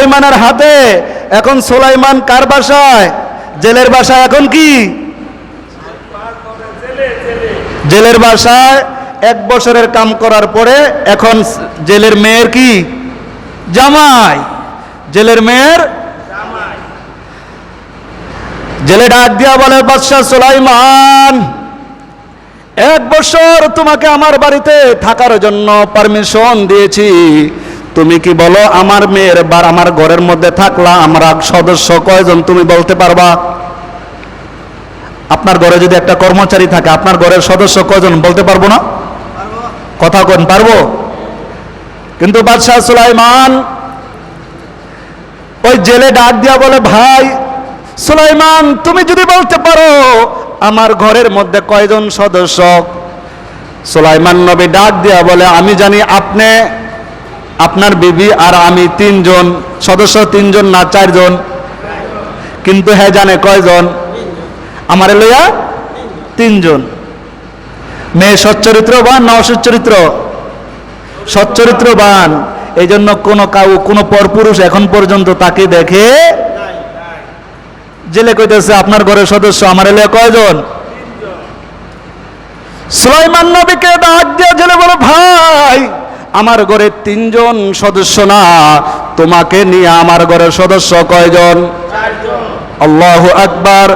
সোলাইমানের হাতে। এখন সোলাইমান কার বাসায়? জেলের বাসায় এখন কি? জেলের বাসায় এক বছরের কাম করার পরে এখন জেলের মেয়ের কি? জামাই। জেলের মেয়ের? জেলে ডাক দিয়া বলে, বাদশাহ সুলাইমান, এক বছর তোমাকে আমার বাড়িতে থাকার জন্য পারমিশন দিয়েছি। তুমি কি বলো, আমার মেয়ের বার আমার ঘরের মধ্যে থাকলা, আমরা সদস্য কয়জন? তুমি বলতে পারবা, আপনার ঘরে যদি একটা কর্মচারী থাকে, আপনার ঘরের সদস্য কয়জন? বলতে পারব না? কথা কোন, পারব? কিন্তু বাদশাহ সুলাইমান ওই জেলে ডাক দিয়া বলে, ভাই, সুলাইমান, তুমি যদি বলতে পারো, আমার ঘরের মধ্যে কয়জন সদস্য? সুলাইমান নবী ডাক দিয়া বলে, আমি জানি আপনি আপনার বিবি আর আমি তিনজন, সদস্য তিনজন না চারজন? কিন্তু হ্যাঁ জানে কয়জন? আমার লইয়া তিনজন। মেয়ে সচ্চরিত্রবান না অসচ্চরিত্র? সচ্চরিত্রবান। এই জন্য কোনো কাউ, কোনো পরপুরুষ এখন পর্যন্ত তাকে দেখে জেলে কইতেছে, আপনার ঘরের সদস্য আমার এলে কয়জন? সুলাইমান নবীকে ডাক দিয়ে জেলে বলো, ভাই আমার ঘরে তিনজন সদস্য না, তোমাকে নিয়ে আমার ঘরের সদস্য কয়জন? আল্লাহ আকবার।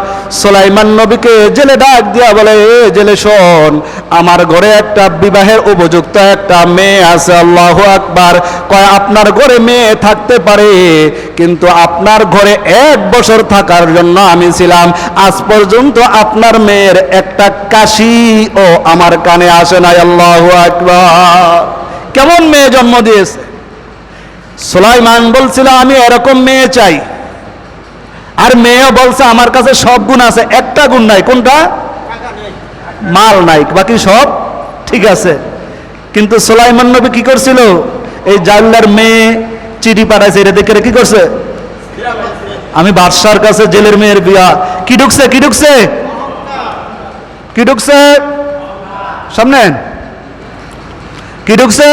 সুলাইমান নবীকে জেলে ডাক দিয়া বলে, এ জেলে শোন, আমার ঘরে একটা বিবাহের উপযুক্ত একটা মেয়ে আছে, আল্লাহ আকবার। কয়, আপনার ঘরে মেয়ে থাকতে পারে, কিন্তু আপনার ঘরে এক বছর থাকার জন্য আমি ছিলাম। আজ পর্যন্ত আপনার মেয়ের একটা কাশি ও আমার কানে আসে নাই, আল্লাহ আকবার। কেমন মেয়ে জন্ম দিয়েছে? সুলাইমান বলছিল, আমি এরকম মেয়ে চাই। আর মেয়েও বলছে, আমার কাছে সব গুণ আছে, একটা গুণ নাই। কোনটা? মাল নাই, বাকি সব ঠিক আছে। কিন্তু সোলাইমান নবী কি করছিল? এই জাল্লার মেয়ে চিঠি পাঠাইছে, এটা দেখে কি করছে? আমি বাদশার কাছে জেলের মেয়ের বিয়া। কি ঢুকছে কি ঢুকছে? কি ঢুকছে? সামনে কি ঢুকছে?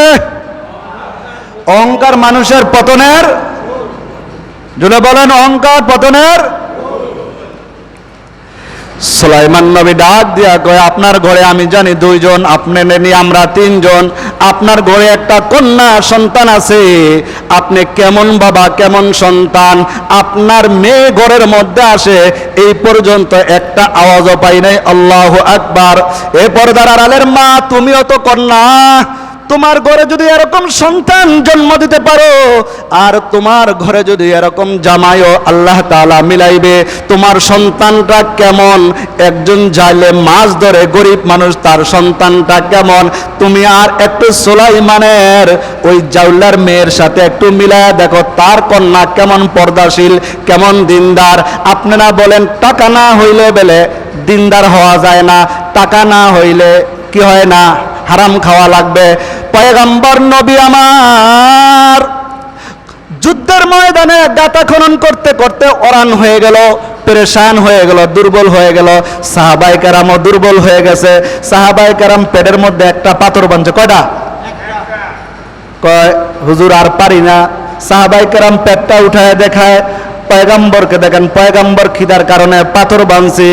অহংকার মানুষের পতনের? জুলে বলেন, অহংকার পতনের? সুলাইমান নবী ডাক দিয়া কয়, আপনার ঘরে আমি জানি দুইজন আপনার নিয়ে আমরা তিনজন। আপনার ঘরে একটা কন্যা সন্তান আছে। আপনি কেমন বাবা, কেমন সন্তান? আপনার মেয়ে ঘরের মধ্যে আসে। এই পর্যন্ত একটা আওয়াজও পাই নাই। আল্লাহ আকবার। এ পর্দার আড়ালের মা, তুমিও তো কন্যা। তোমার ঘরে যদি এরকম সন্তান জন্ম দিতে পারো, আর তোমার ঘরে যদি এরকম জামাইও আল্লাহ তাআলা মিলাইবে, তোমার সন্তানটা কেমন? একজন যাইলে মাছ ধরে গরিব মানুষ, তার সন্তানটা কেমন? তুমি আর একটু সোলাইমানের, ওই জাউলার মেয়ের সাথে একটু মিলায়া দেখো, তার কন্যা কেমন পর্দাশীল, কেমন দিনদার। আপনারা বলেন, টাকা না হইলে বেলে দিনদার হওয়া যায় না, টাকা না হইলে কি হয় না? হারাম খাওয়া লাগবে। পয়গাম্বর নবী আমার। যুদ্ধের ময়দানে গাতা খনন করতে করতে অরান হয়ে গেল, পেরেশান হয়ে গেল, দুর্বল হয়ে গেল, সাহাবাই কারামও দুর্বল হয়ে গেছে। সাহাবাই কারাম পেটের মধ্যে একটা পাথর বানছে। কয়টা? কয়, হুজুর আর পারি না। সাহাবাই কারাম পেটটা উঠায় দেখায় পয়গাম্বরকে দেখেন, পয়গাম্বর খিদার কারণে পাথর বানছে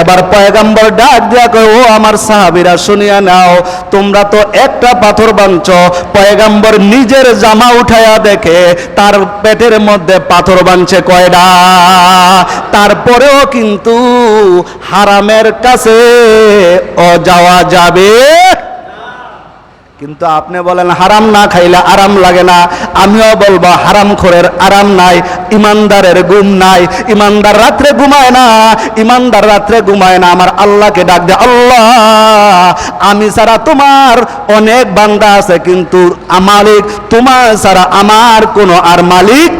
এবার পয়গাম্বর ডাক দিয়া কয়, ও আমার সাহাবিরা, শুনিয়া নাও, তোমরা তো একটা পাথর বানছ পয়গাম্বর নিজের জামা উঠায়া দেখে, তার পেটের মধ্যে পাথর বানছে কয়ডা। তারপরেও কিন্তু হারামের কাছে ও যাওয়া যাবে কিন্তু আপনি বলেন, হারাম না খাইলে আরাম লাগে না। আমিও বলব, হারাম খোরের আরাম নাই, ইমানদারের গুম নাই। ইমানদার রাত্রে ঘুমায় না, ইমানদার রাত্রে ঘুমায় না। আমার আল্লাহকে ডাক দে, আল্লাহ, আমি ছাড়া তোমার অনেক বান্দা আছে, কিন্তু মালিক, তোমার ছাড়া আমার কোনো আর মালিক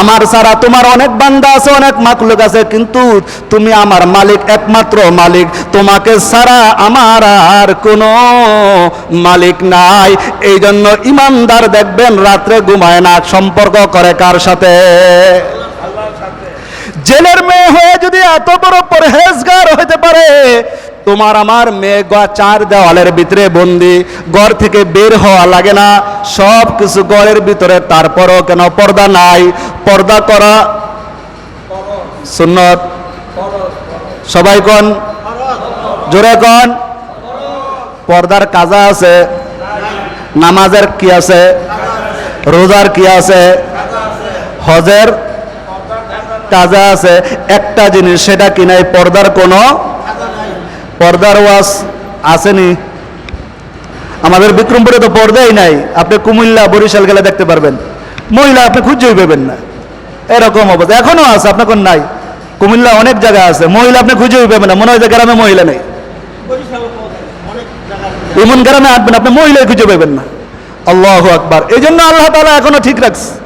আমার সারা তোমার অনেক বান্দা আছে, অনেক মাকলুক আছে, কিন্তু তুমি আমার মালিক, একমাত্র মালিক। তোমাকে সারা আমার আর কোনো মালিক নাই। এই জন্য ইমানদার দেখবেন, রাত্রে ঘুমায় না। সম্পর্ক করে কার সাথে? জেলের মেয়ে হয়ে যদি এত বড় পরহেজগার হতে পারে তোমার আমার মেয়ে গ- চার দেওয়ালের ভিতরে বন্দি। ঘর থেকে বের হওয়া লাগে না। সব কিছু ঘরের ভিতরে, তারপরও কেন পর্দা নাই? পর্দা করা সুন্নত। সবাই কোন? জোরে কোন? পর্দার কাজা আছে। নামাজের কি আছে? রোজার কি আছে? হজের কাজা আছে। একটা জিনিস, সেটা কি নাই? পর্দার কোনো পর্দার ওয়াজ আসেনি। আমাদের বিক্রমপুরে তো পর্দাই নাই। আপনি কুমিল্লা, বরিশাল গেলে দেখতে পারবেন। মহিলা আপনি খুঁজেই পাবেন না। এরকম অবস্থা। এখনও আছে, আপনার নাই? কুমিল্লা অনেক জায়গা আছে। মহিলা আপনি খুঁজেই পাবেন না। মনে হয় যে গ্রামে মহিলা নেই। এমন গ্রামে আসবেন, আপনি মহিলাই খুঁজে পাবেন না। আল্লাহ আকবার। এই জন্য আল্লাহ তালা এখনও ঠিক রাখছে।